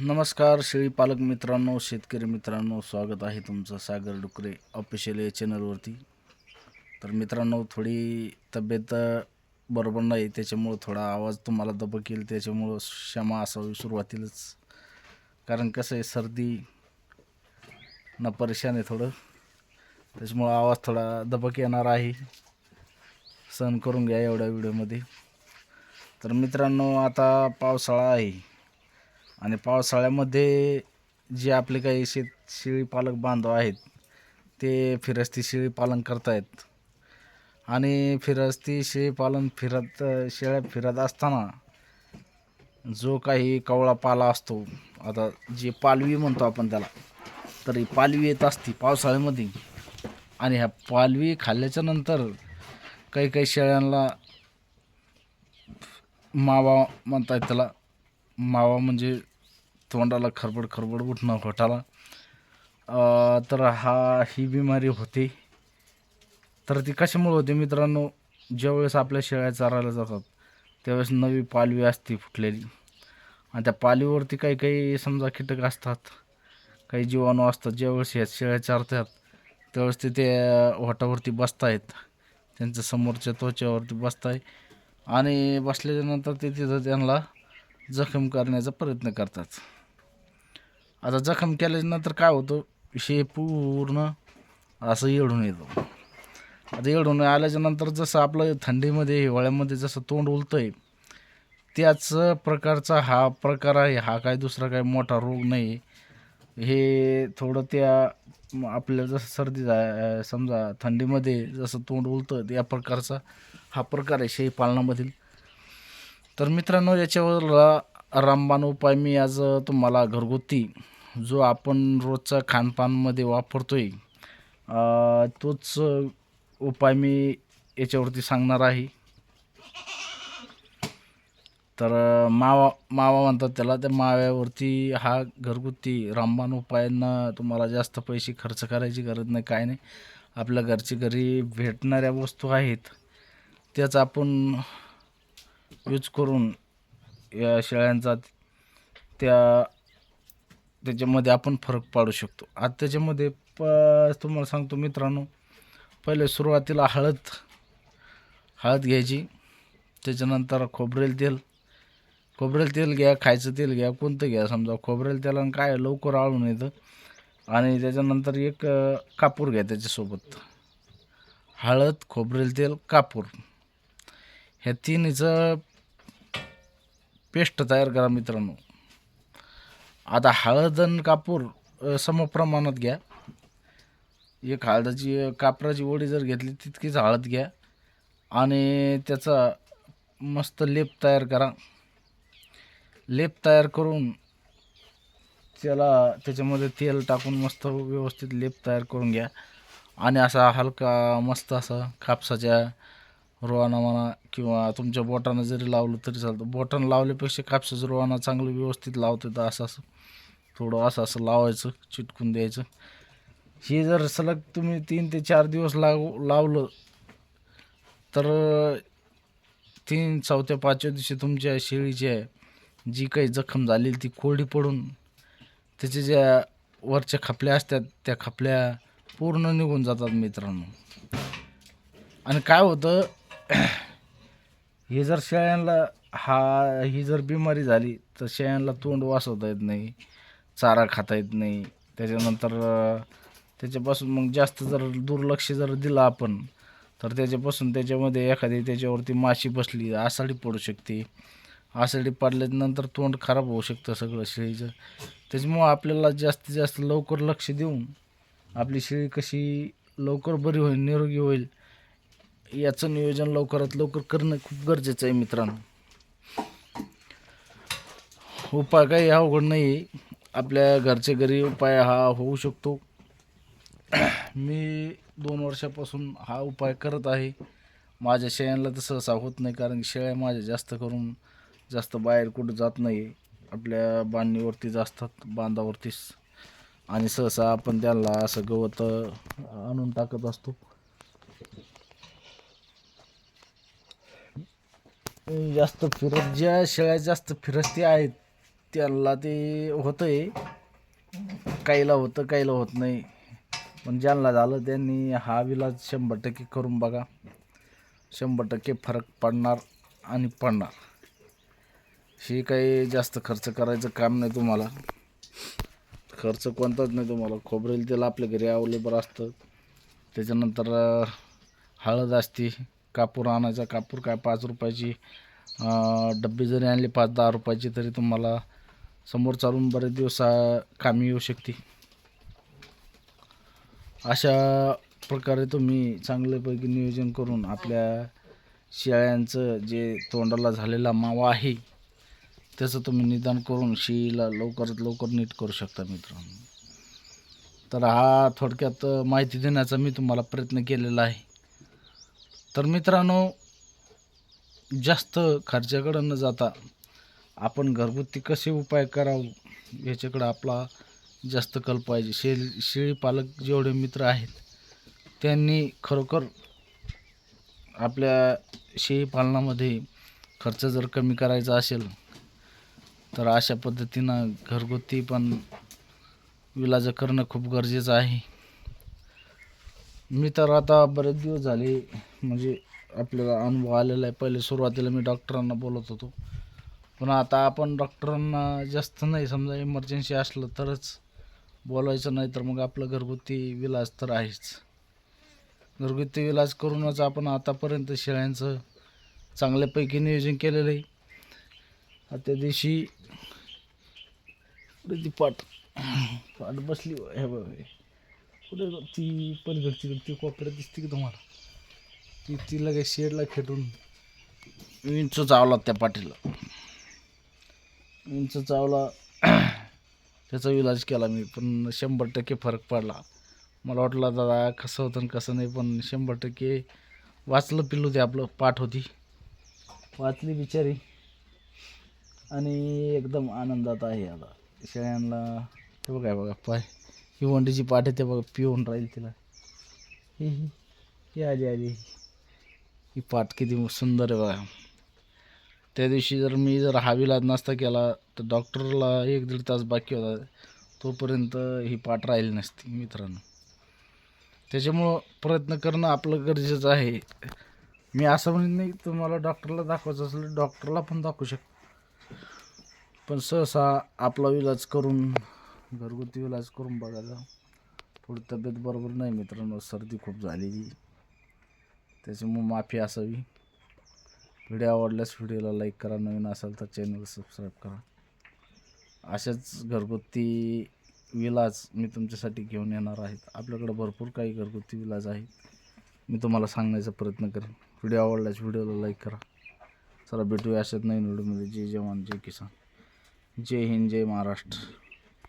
नमस्कार शेळी पालक मित्रांनो शेतकरी मित्रांनो स्वागत आहे तुमचं सागर डुकरे ऑफिशियल या चॅनलवरती तर मित्रांनो थोडी तब्येत बरोबर नाही त्याच्यामुळं थोडा आवाज तुम्हाला दबक येईल त्याच्यामुळं क्षमा असावी सुरुवातीलाच. कारण कसं आहे सर्दी ना परेशान आहे थोडं. त्याच्यामुळं आवाज थोडा दबक येणार आहे. सहन करून घ्या एवढ्या व्हिडिओमध्ये तर मित्रांनो आता पावसाळा आहे. आणि पावसाळ्यामध्ये जे आपले काही शेत शेळी पालक बांधव आहेत ते फिरस्ती शेळी पालन करतायत. आणि फिरस्ती शेळी पालन फिरत शेळ्या फिरत असताना जो काही कवळा पाला असतो आता जे पालवी म्हणतो आपण त्याला तर ही पालवी येत असती पावसाळ्यामध्ये. आणि ह्या पालवी खाल्ल्याच्या नंतर काही काही शेळ्यांना मावा म्हणतात त्याला. मावा म्हणजे तोंडाला खरबड खरबड उठणं घोटाला. तर हा ही बिमारी होते. तर ती कशामुळे होते मित्रांनो? ज्यावेळेस आपल्या शेळ्या चारायला जातात त्यावेळेस नवी पालवी असते फुटलेली. आणि त्या पालवीवरती काही काही समजा कीटक असतात काही जीवाणू असतात ज्यावेळेस ह्या शेळ्या चारतात त्यावेळेस ते त्या होटावरती बसतायत. त्यांच्या समोरच्या त्वचेवरती बसताय. आणि बसल्याच्यानंतर ते तिथं त्यांना जखम करण्याचा प्रयत्न करतात. आता जखम केल्याच्यानंतर काय होतं? विषय पूर्ण असं येडून येतो. आता येडून आल्याच्यानंतर जसं आपलं थंडीमध्ये हिवाळ्यामध्ये जसं तोंड उलतं आहे त्याच प्रकारचा हा प्रकार आहे. हा काय दुसरा काय मोठा रोग नाही. हे थोडं त्या आपल्याला जसं सर्दी समजा थंडीमध्ये जसं तोंड उलतं त्या प्रकारचा हा प्रकार आहे शेळी पालनामधील तर मित्रांनो याच्यावर रामबाण उपाय मी आज तुम्हाला घरगुती जो आपण रोजचा खानपानमध्ये वापरतो आहे तोच उपाय मी याच्यावरती सांगणार आहे. तर मावा मावा म्हणतात त्याला त्या माव्यावरती हा घरगुती रामबाण उपायांना तुम्हाला जास्त पैसे खर्च करायची गरज नाही काय नाही. आपल्या घरची घरी भेटणाऱ्या वस्तू आहेत त्याच आपण यूज करून या शेळ्यांचा त्या त्याच्यामध्ये आपण फरक पाडू शकतो. आता त्याच्यामध्ये प तुम्हाला सांगतो मित्रांनो पहिले सुरुवातीला हळद हळद घ्यायची. त्याच्यानंतर खोबरेल तेल खोबरेल तेल घ्या खायचं तेल घ्या कोणतं घ्या. समजा खोबरेल तेलानं काय लवकर आळून येतं. आणि त्याच्यानंतर एक कापूर घ्या त्याच्यासोबत. हळद खोबरेल तेल कापूर. ह्या तिन्हीचं पेस्ट तयार करा मित्रांनो. आता हळद आणि कापूर सम समप्रमाणात घ्या. एक हळदाची कापराची वडी जर घेतली तितकीच हळद घ्या. आणि त्याचा मस्त लेप तयार करा. लेप तयार करून त्याला त्याच्यामध्ये तेल टाकून मस्त व्यवस्थित लेप तयार करून घ्या. आणि असा हलका मस्त असा कापसाच्या रोवाना म्हणा किंवा तुमच्या बोटानं जरी लावलं तरी चालतं. बोटानं लावल्यापेक्षा कापसाचं रोवाना चांगलं व्यवस्थित लावतं तर असं असं. थोडं असं असं लावायचं चिटकून द्यायचं. हे जर सलग तुम्ही तीन ते चार दिवस लाव लावलं तर तीन चौथ्या पाचव्या दिवशी तुमच्या शेळीची आहे जी काही जखम झालेली ती कोरडी पडून त्याच्या ज्या वरच्या खपल्या असतात त्या खपल्या पूर्ण निघून जातात मित्रांनो. आणि काय होतं हे जर शेळ्यांना हा ही जर बिमारी झाली तर शेळ्यांना तोंड वाचवता येत नाही. चारा खाता येत नाही. त्याच्यानंतर त्याच्यापासून मग जास्त जर दुर्लक्ष जर दिलं आपण तर त्याच्यापासून त्याच्यामध्ये एखादी त्याच्यावरती माशी बसली आसाडी पडू शकते. आसाडी पडल्यानंतर तोंड खराब होऊ शकतं सगळं शेळीचं. त्याच्यामुळं आपल्याला जास्तीत जास्त लवकर लक्ष देऊन आपली शेळी कशी लवकर बरी होईल निरोगी होईल याचं नियोजन लवकरात लवकर करणं खूप गरजेचं आहे मित्रांनो. उपाय काही अवघड नाही आहे आपल्या घरच्या घरी उपाय हा होऊ शकतो. मी दोन वर्षापासून हा उपाय करत आहे. माझ्या शेळ्यांना तर सहसा होत नाही कारण की शेळ्या माझ्या जास्त करून जास्त बाहेर कुठं जात नाही. आपल्या बांधणीवरतीच असतात बांधावरतीच. आणि सहसा आपण त्यांना असं गवत आणून टाकत असतो. जास्त फिरत ज्या शेळ्या जास्त फिरस्ती आहेत. त्यांना ते होतं आहे काहीला होतं काहीला होत नाही. पण ज्यांना झालं त्यांनी हा विलाज शंभर टक्के करून बघा. शंभर टक्के फरक पडणार आणि पडणार. हे काही जास्त खर्च करायचं काम नाही तुम्हाला. खर्च कोणताच नाही तुम्हाला. खोबरेल तेल आपल्या घरी अवेलेबल असतं. त्याच्यानंतर हळद असते. कापूर आणायचा. कापूर काय पाच रुपयाची डब्बे डब्बी जरी आणली पाच दहा रुपयाची तरी तुम्हाला समोर चालून बरेच दिवस कामी येऊ शकते. अशा प्रकारे तुम्ही चांगल्यापैकी नियोजन करून आपल्या शेळ्यांचं जे तोंडाला झालेला मावा आहे त्याचं तुम्ही निदान करून शेळीला लवकरात लवकर नीट करू शकता मित्रांनो. तर हा थोडक्यात माहिती देण्याचा मी तुम्हाला प्रयत्न केलेला आहे. तर मित्रांनो जास्त खर्चाकडं न जाता आपण घरगुती कसे उपाय करावं? याच्याकडं आपला जास्त कल पाहिजे. शे शेळी पालक जेवढे मित्र आहेत त्यांनी खरोखर आपल्या शेळी पालनामध्ये खर्च जर कमी करायचा असेल तर अशा पद्धतीनं घरगुती पण विलाज करणं खूप गरजेचं आहे. मी तर आता बरेच दिवस झाले म्हणजे आपल्याला अनुभव आलेला आहे. पहिले सुरुवातीला मी डॉक्टरांना बोलत होतो. पण आता आपण डॉक्टरांना जास्त नाही समजा इमर्जन्सी असलं तरच बोलायचं नाही तर मग आपलं घरगुती विलाज तर आहेच. घरगुती विलाज करूनच आपण आतापर्यंत शेळ्यांचं चांगल्यापैकी नियोजन केलेलं आहे. त्या दिवशी कुठे ती पाट पाट बसली हे बघ कुठे ती पलीकडची ती कोपऱ्यात दिसते की तुम्हाला? ती ती लगेच शेडला खेटून विंचू चावला त्या पाठीला उंच चावला. त्याचा इलाज केला मी पण शंभर टक्के फरक पडला. मला वाटलं दादा कसं होतं आणि कसं नाही पण शंभर टक्के वाचलं पिल्लू ते आपलं पाठ होती. वाचली बिचारी. आणि एकदम आनंदात आहे आता. शेळ्यांना हे बघा बघा पाय. ही वंडीची पाठ आहे ते बघा पिऊन राहील तिला. ही ही आली आली. ही पाठ किती सुंदर आहे बघा. त्या दिवशी जर मी जर हा इलाज नसता केला तर डॉक्टरला एक दीड तास बाकी होता. तोपर्यंत ही पाठ राहिली नसती मित्रांनो. त्याच्यामुळं प्रयत्न करणं आपलं गरजेचं आहे. मी असं म्हणत नाही तुम्हाला डॉक्टरला दाखवायचं असेल डॉक्टरला पण दाखवू शकतो. पण सहसा आपला इलाज करून घरगुती इलाज करून बघायला थोडी तब्येत बरोबर नाही मित्रांनो. सर्दी खूप झालेली. त्याच्यामुळं माफी असावी. व्हिडिओ आवडल्यास व्हिडिओला लाईक करा नवीन असाल तर चॅनल सबस्क्राईब करा. अशाच घरगुती विलाज मी तुमच्यासाठी घेऊन येणार आहेत आपल्याकडे भरपूर काही घरगुती विलाज आहेत. मी तुम्हाला सांगण्याचा प्रयत्न करेन. व्हिडिओ आवडल्यास व्हिडिओला लाईक करा. चला भेटूया अशाच नवीन व्हिडिओमध्ये. जय जवान जय किसान. जय हिंद जय महाराष्ट्र.